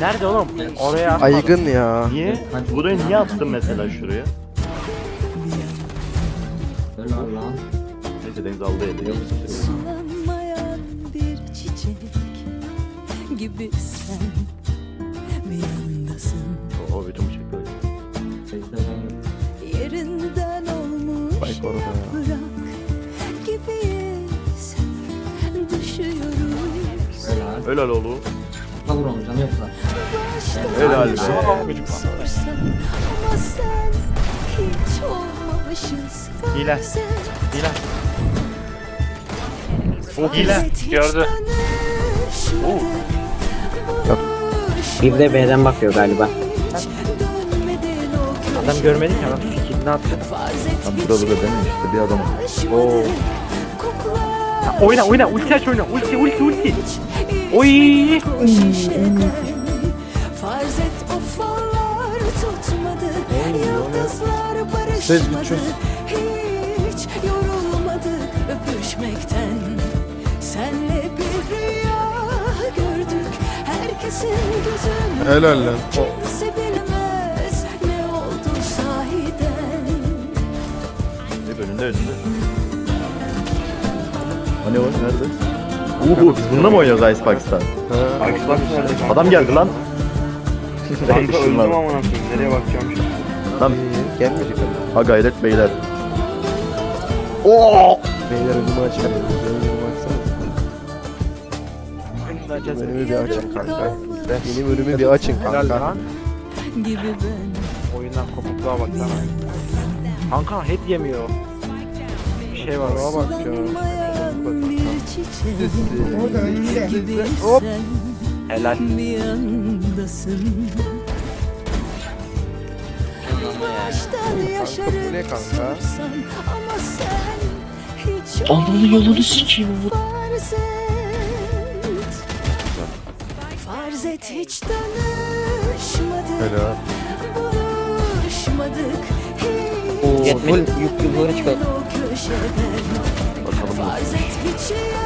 Nerede oğlum? Oraya atmadım. Aygın ya. Niye? Burayı niye attın mesela şuraya? Neyse Deniz aldı eli. Sulanmayan bir çiçek gibi sen bir yandasın O bütün bıçak böyle. Yerinden olmuş Bak orada ya. yaprak gibiyiz düşüyoruz. Helal oğlum. Vur onu canı yoksa. Helal be. sorsam ama sen hiç olmamışız Hile. Hile. O hile. Gördü. Bir de B'den bakıyor galiba. Adam görmedi ki adam sikini attı. Lan burada burada değil mi işte bir adam. Oo. Oyna oyna. Ulti aç oyna. Ulti ulti ulti. Oy. Farz et o fallar tutmadı Yıldızlar barışmadı. Hiç yorulmadık öpüşmekten. Senle bir rüya gördük. Herkesin gözünde Helal lan. Kimse bilmez ne oldu sahiden. Önünde önünde. Ne o? Nerede? Uhu biz bununla mı oynuyoruz Icebox'ta? Ha. Xbox nerede? Adam geldi lan. Kanka öldüm amına koyayım. Nereye bakacağım şimdi? Lan Gelmeyecek ama. ha gayret beyler. Beyler önümü açın. Önümü açsana. Önümü bir açın kanka. Benim önümü bir açın kanka. Gibi ben Oyundan kopukluğa baksana. Kanka head yemiyor. Bir şey var. Bana bak ya. Bir çiçek Sesi. gibi Hop. Helal. bir yandasın Baştan yaşarım bu ne kanka? Ama sen hiç Ananı yolunu sikeyim bu. farz et Farz et hiç tanışmadık Helal. Buluşmadık Yetmedi. Yük yukarı çıkar. O